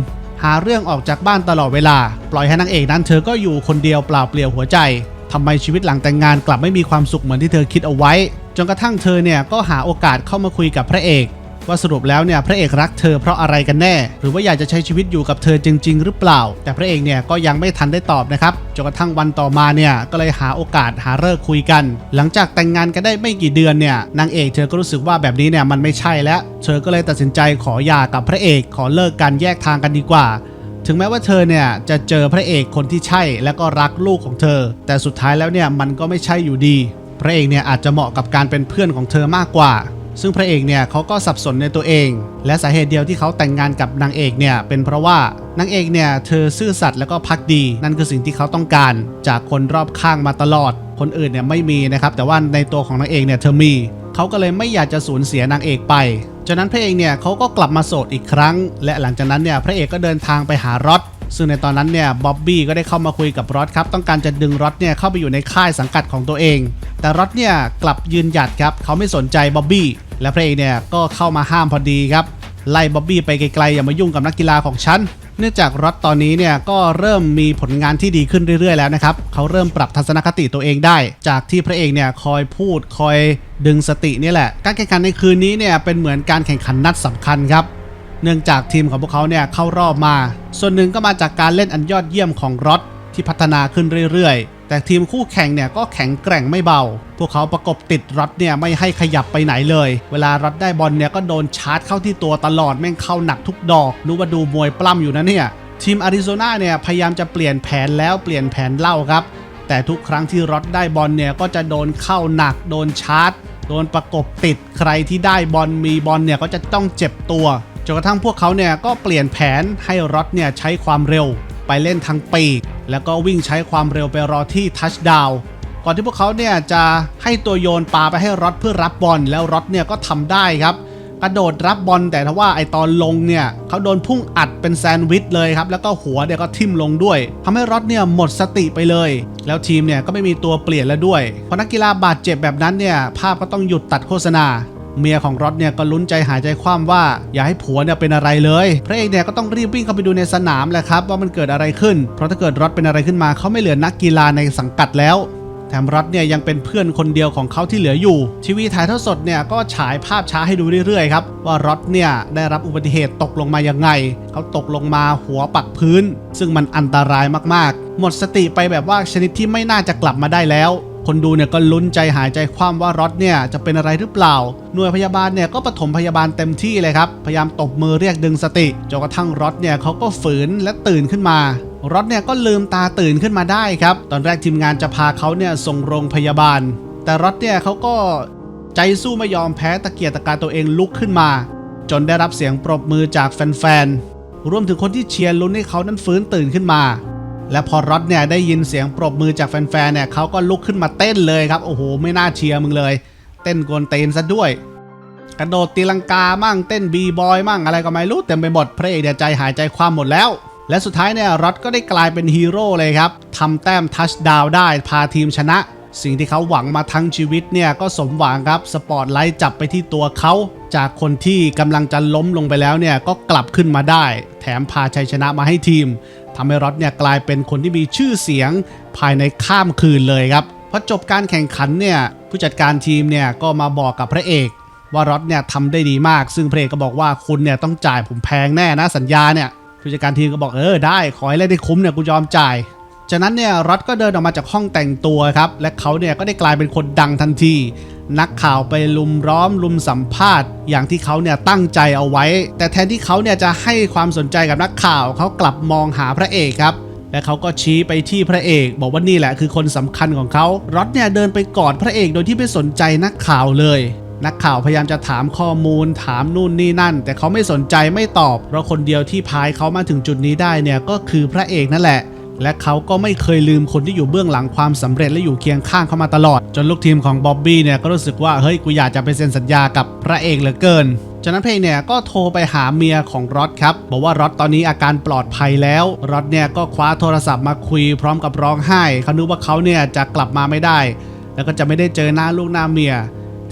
หาเรื่องออกจากบ้านตลอดเวลา ปล่อยให้นางเอกนั้นเธอก็อยู่คนเดียวเปล่าเปลี่ยวหัวใจทำไมชีวิตหลังแต่งงานกลับไม่มีความสุขเหมือนที่เธอคิดเอาไว้ จนกระทั่งเธอเนี่ยก็หาโอกาสเข้ามาคุยกับพระเอก ว่าสรุปแล้วเนี่ยพระเอกรักเธอเพราะอะไรกันแน่ หรือว่าอยากจะใช้ชีวิตอยู่กับเธอจริง ๆ หรือเปล่า แต่พระเอกเนี่ยก็ยังไม่ทันได้ตอบนะครับจนกระทั่งวันต่อมาเนี่ยก็เลยหาโอกาสหาเลิกคุยกัน หลังจากแต่งงานกันได้ไม่กี่เดือนเนี่ยนางเอกเธอก็รู้สึกว่าแบบนี้เนี่ยมันไม่ใช่แล้ว เธอก็เลยตัดสินใจขอหย่ากับพระเอกขอเลิกกันแยกทางกันดีกว่าถึงแม้ว่าเธอเนี่ยจะเจอพระเอกคนที่ใช่และก็รักลูกของเธอ แต่สุดท้ายแล้วเนี่ยมันก็ไม่ใช่อยู่ดี พระเอกเนี่ยอาจจะเหมาะกับการเป็นเพื่อนของเธอมากกว่า ซึ่งพระเอกเนี่ยเขาก็สับสนในตัวเอง และสาเหตุเดียวที่เขาแต่งงานกับนางเอกเนี่ยเป็นเพราะว่านางเอกเนี่ยเธอซื่อสัตย์แล้วก็พักดี นั่นคือสิ่งที่เขาต้องการ จากคนรอบข้างมาตลอด คนอื่นเนี่ยไม่มีนะครับแต่ว่าในตัวของนางเอกเนี่ยเธอมีเขาก็เลยไม่อยากจะสูญเสียนางเอกไปจากนั้นพระเอกเนี่ยเขาก็กลับมาโสดอีกครั้ง และหลังจากนั้นเนี่ยพระเอกก็เดินทางไปหารอดซึ่งในตอนนั้นเนี่ยบ๊อบบี้ก็ได้เข้ามาคุยกับรอดครับ ต้องการจะดึงรอดเนี่ยเข้าไปอยู่ในค่ายสังกัดของตัวเอง แต่รอดเนี่ยกลับยืนหยัดครับเขาไม่สนใจบ๊อบบี้ และพระเอกเนี่ยก็เข้ามาห้ามพอดีครับ ไล่บ๊อบบี้ไปไกลๆอย่ามายุ่งกับนักกีฬาของฉัน เนื่องจากรอดตอนนี้เนี่ยก็เริ่มมีผลงานที่ดีขึ้นเรื่อยๆแล้วนะครับเขาเริ่มปรับทัศนคติตัวเองได้ จากที่พระเอกเนี่ยคอยพูดคอยดึงสตินี่แหละ การแข่งขันในคืนนี้เนี่ยเป็นเหมือนการแข่งขันนัดสำคัญครับเนื่องจากทีมของพวกเขาเนี่ยเข้ารอบมา ส่วนหนึ่งก็มาจากการเล่นอันยอดเยี่ยมของรอดที่พัฒนาขึ้นเรื่อยๆ แต่ทีมคู่แข่งเนี่ยก็แข็งแกร่งไม่เบา พวกเขาประกบติดรอดเนี่ยไม่ให้ขยับไปไหนเลย เวลารอดได้บอลเนี่ยก็โดนชาร์จเข้าที่ตัวตลอดแม่งเข้าหนักทุกดอกรู้ว่าดูมวยปล้ำอยู่นะเนี่ย ทีมอาริโซนาเนี่ยพยายามจะเปลี่ยนแผนแล้วเปลี่ยนแผนเล่าครับ แต่ทุกครั้งที่รอดได้บอลเนี่ยก็จะโดนเข้าหนักโดนชาร์จ โดนประกบติดใครที่ได้บอลมีบอลเนี่ยก็จะต้องเจ็บตัวจนกระทั่งพวกเขาเนี่ยก็เปลี่ยนแผนให้รอดเนี่ยใช้ความเร็ว ไปเล่นทางปีก แล้วก็วิ่งใช้ความเร็วไปรอที่ทัชดาวก่อนที่พวกเขาเนี่ยจะให้ตัวโยนปาไปให้รอดเพื่อรับบอลแล้วรอดเนี่ยก็ทำได้ครับกระโดดรับบอลแต่ทว่าไอตอนลงเนี่ยเขาโดนพุ่งอัดเป็นแซนด์วิชเลยครับแล้วก็หัวเนี่ยก็ทิ่มลงด้วยทำให้รอดเนี่ยหมดสติไปเลย แล้วทีมเนี่ยก็ไม่มีตัวเปลี่ยนแล้วด้วยพอนักกีฬาบาดเจ็บแบบนั้นเนี่ยภาพก็ต้องหยุดตัดโฆษณา เมียของรอดเนี่ยก็ลุ้นใจหายใจคว่ำว่า อย่าให้ผัวเนี่ยเป็นอะไรเลย พระเอกเนี่ยก็ต้องรีบวิ่งเข้าไปดูในสนามแหละครับว่ามันเกิดอะไรขึ้น เพราะถ้าเกิดรอดเป็นอะไรขึ้นมาเขาไม่เหลือนักกีฬาในสังกัดแล้วแถมรอดเนี่ยยังเป็นเพื่อนคนเดียวของเขาที่เหลืออยู่ ทีวีถ่ายทอดสดเนี่ยก็ฉายภาพช้าให้ดูเรื่อยๆครับว่ารอดเนี่ยได้รับอุบัติเหตุตกลงมายังไง เขาตกลงมาหัวปักพื้น ซึ่งมันอันตรายมากๆ หมดสติไปแบบว่าชนิดที่ไม่น่าจะกลับมาได้แล้ว คนดูเนี่ยก็ลุ้นใจหายใจคว่ำว่ารอดเนี่ยจะเป็นอะไรหรือเปล่า หน่วยพยาบาลเนี่ยก็ปฐมพยาบาลเต็มที่เลยครับ พยายามตบมือเรียกดึงสติจนกระทั่งรอดเนี่ยเขาก็ฝืนและตื่นขึ้นมารอดเนี่ยก็ลืมตาตื่นขึ้นมาได้ครับ ตอนแรกทีมงานจะพาเขาเนี่ยส่งโรงพยาบาล แต่รอดเนี่ยเขาก็ใจสู้ไม่ยอมแพ้ตะเกียกตะการตัวเองลุกขึ้นมา จนได้รับเสียงปรบมือจากแฟนๆ รวมถึงคนที่เชียร์ลุ้นให้เขานั้นฟื้นตื่นขึ้นมา และพอรอดเนี่ยได้ยินเสียงปรบมือจากแฟนๆเนี่ยเขาก็ลุกขึ้นมาเต้นเลยครับ โอ้โห ไม่น่าเชียร์มึงเลย เต้นกวนเตนซะด้วย กระโดดตีลังกามั่งเต้นบีบอยมั่งอะไรก็ไม่รู้เต็มไปหมดพระเอกเนี่ยใจหายใจความหมดแล้ว และสุดท้ายเนี่ยรอดก็ได้กลายเป็นฮีโร่เลยครับทำแต้มทัชดาวได้พาทีมชนะ สิ่งที่เขาหวังมาทั้งชีวิตเนี่ยก็สมหวังครับสปอตไลท์จับไปที่ตัวเขาจากคนที่กำลังจะล้มลงไปแล้วเนี่ยก็กลับขึ้นมาได้ แถมพาชัยชนะมาให้ทีม ทำให้ร็อดเนี่ยกลายเป็นคนที่มีชื่อเสียงภายในข้ามคืนเลยครับพอจบการแข่งขันเนี่ยผู้จัดการทีมเนี่ยก็มาบอกกับพระเอก ว่าร็อดเนี่ยทำได้ดีมาก ซึ่งพระเอกก็บอกว่าคุณเนี่ยต้องจ่ายผมแพงแน่นะสัญญาเนี่ยผู้จัดการทีมก็บอกเออได้ขอให้เล่นได้คุ้มเนี่ยกูยอมจ่ายจากนั้นเนี่ยร็อดก็เดินออกมาจากห้องแต่งตัวครับและเขาเนี่ยก็ได้กลายเป็นคนดังทันที นักข่าวไปลุมร้อมลุมสัมภาษณ์ อย่างที่เขาเนี่ยตั้งใจเอาไว้ แต่แทนที่เขาเนี่ยจะให้ความสนใจกับนักข่าวเขากลับมองหาพระเอกครับและเขาก็ชี้ไปที่พระเอก บอกว่านี่แหละคือคนสำคัญของเขารอดเนี่ยเดินไปกอดพระเอกโดยที่ไม่สนใจนักข่าวเลย นักข่าวพยายามจะถามข้อมูล ถามนู่นนี่นั่น แต่เขาไม่สนใจไม่ตอบ เพราะคนเดียวที่พายเขามาถึงจุดนี้ได้เนี่ยก็คือพระเอกนั่นแหละ และเขาก็ไม่เคยลืมคนที่อยู่เบื้องหลังความสำเร็จและอยู่เคียงข้างเขามาตลอด จนลูกทีมของบ๊อบบี้เนี่ยก็รู้สึกว่าเฮ้ยกูอยากจะไปเซ็นสัญญากับพระเอกเหลือเกินจากนั้นเพลงเนี่ยก็โทรไปหาเมียของรอดครับบอกว่ารอดตอนนี้อาการปลอดภัยแล้วรอดเนี่ยก็คว้าโทรศัพท์มาคุยพร้อมกับร้องไห้เขานึกว่าเขาเนี่ยจะกลับมาไม่ได้ แล้วก็จะไม่ได้เจอหน้าลูกหน้าเมีย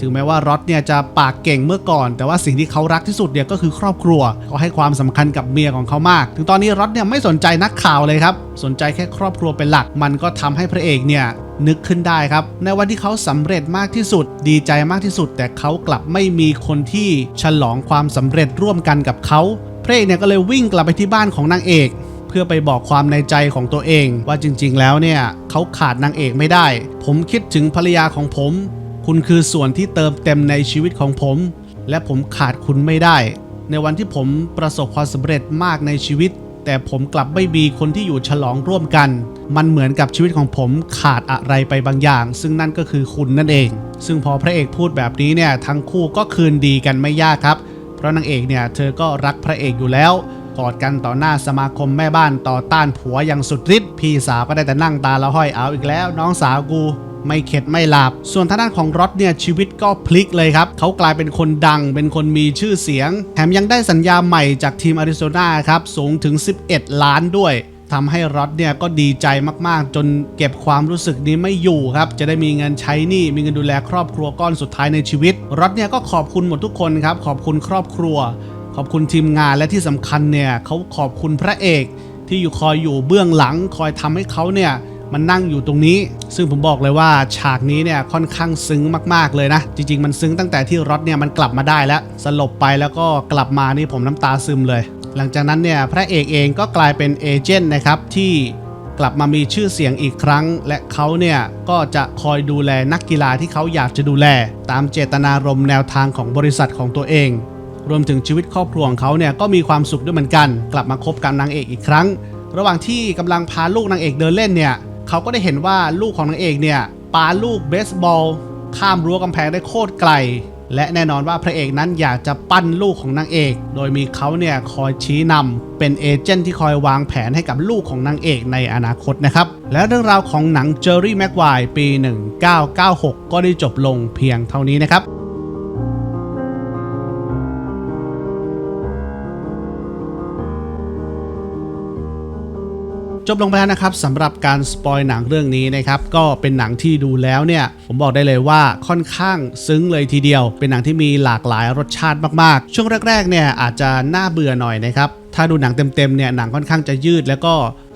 ถึงแม้ว่าร็อดเนี่ยจะปากเก่งเมื่อก่อน แต่ว่าสิ่งที่เขารักที่สุดเนี่ยก็คือครอบครัวเขาให้ความสำคัญกับเมียของเขามาก ถึงตอนนี้ร็อดเนี่ยไม่สนใจนักข่าวเลยครับ สนใจแค่ครอบครัวเป็นหลัก มันก็ทำให้พระเอกเนี่ยนึกขึ้นได้ครับ ในวันที่เขาสำเร็จมากที่สุด ดีใจมากที่สุด แต่เขากลับไม่มีคนที่ฉลองความสำเร็จร่วมกันกับเขาพระเอกเนี่ยก็เลยวิ่งกลับไปที่บ้านของนางเอก เพื่อไปบอกความในใจของตัวเอง ว่าจริง ๆ แล้วเนี่ยเขาขาดนางเอกไม่ได้ ผมคิดถึงภรรยาของผม คุณคือส่วนที่เติมเต็มในชีวิตของผม และผมขาดคุณไม่ได้ ในวันที่ผมประสบความสำเร็จมากในชีวิต แต่ผมกลับไม่มีคนที่อยู่ฉลองร่วมกัน มันเหมือนกับชีวิตของผมขาดอะไรไปบางอย่าง ซึ่งนั่นก็คือคุณนั่นเอง ซึ่งพอพระเอกพูดแบบนี้เนี่ยทั้งคู่ก็คืนดีกันไม่ยากครับ เพราะนางเอกเนี่ยเธอก็รักพระเอกอยู่แล้วกอดกันต่อหน้าสมาคมแม่บ้านต่อต้านผัวอย่างสุดฤทธิ์พี่สาวก็ได้แต่นั่งตาละห้อยเอาอีกแล้ว น้องสาวกู ไม่เข็ดไม่หลับ ส่วนทางด้านของรอดเนี่ยชีวิตก็พลิกเลยครับ เขากลายเป็นคนดัง เป็นคนมีชื่อเสียง แถมยังได้สัญญาใหม่จากทีมอาริโซนาครับ สูงถึง 11 ล้านด้วยทำให้รอดเนี่ยก็ดีใจมากๆ จนเก็บความรู้สึกนี้ไม่อยู่ครับ จะได้มีเงินใช้หนี้มีเงินดูแลครอบครัวก้อนสุดท้ายในชีวิตรอดเนี่ยก็ขอบคุณหมดทุกคนครับ ขอบคุณครอบครัว ขอบคุณทีมงานและที่สำคัญเนี่ยเขาขอบคุณพระเอก ที่อยู่คอยอยู่เบื้องหลัง คอยทำให้เขาเนี่ย มันนั่งอยู่ตรงนี้ ซึ่งผมบอกเลยว่าฉากนี้เนี่ยค่อนข้างซึ้งมากๆเลยนะ จริง ๆ มันซึ้งตั้งแต่ที่รถเนี่ยมันกลับมาได้แล้ว สลบไปแล้วก็กลับมานี่ผมน้ำตาซึมเลย หลังจากนั้นเนี่ยพระเอกเองก็กลายเป็นเอเจนต์นะครับที่กลับมามีชื่อเสียงอีกครั้ง และเขาเนี่ยก็จะคอยดูแลนักกีฬาที่เขาอยากจะดูแล ตามเจตนารมณ์แนวทางของบริษัทของตัวเอง รวมถึงชีวิตครอบครัวของเขาเนี่ยก็มีความสุขด้วยเหมือนกัน กลับมาคบกับนางเอกอีกครั้ง ระหว่างที่กำลังพาลูกนางเอกเดินเล่นเนี่ย เขาก็ได้เห็นว่าลูกของนางเอกเนี่ยปาลูกเบสบอล ข้ามรั้วกำแพงได้โคตรไกล และแน่นอนว่าพระเอกนั้นอยากจะปั้นลูกของนางเอก โดยมีเขาเนี่ยคอยชี้นำเป็นเอเจนต์ที่คอยวางแผนให้กับลูกของนางเอกในอนาคตนะครับ และเรื่องราวของหนังเจอรี่แม็กไวปี 1996 ก็ได้จบลงเพียงเท่านี้นะครับ จบลงไปแล้วนะครับสำหรับการสปอยหนังเรื่องนี้นะครับก็เป็นหนังที่ดูแล้วเนี่ยผมบอกได้เลยว่าค่อนข้างซึ้งเลยทีเดียว เป็นหนังที่มีหลากหลายรสชาติมากๆ ช่วงแรกๆเนี่ยอาจจะน่าเบื่อหน่อยนะครับถ้าดูหนังเต็มๆเนี่ยหนังค่อนข้างจะยืด แล้วก็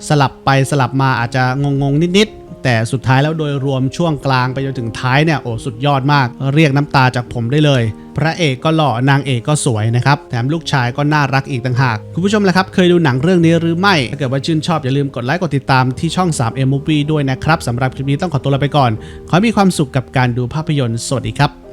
สลับไปสลับมาอาจจะงงๆนิดๆ แต่สุดท้ายแล้วโดยรวมช่วงกลางไปจนถึงท้ายเนี่ยโอ้สุดยอดมาก เรียกน้ำตาจากผมได้เลย พระเอกก็หล่อนางเอกก็สวยนะครับแถมลูกชายก็น่ารักอีกต่างหาก คุณผู้ชมล่ะครับ เคยดูหนังเรื่องนี้หรือไม่ ถ้าเกิดว่าชื่นชอบอย่าลืมกดไลค์กดติดตามที่ช่อง 3M Movie ด้วยนะครับสำหรับคลิปนี้ต้องขอตัวลาไปก่อน ขอให้มีความสุขกับการดูภาพยนตร์สวัสดีครับ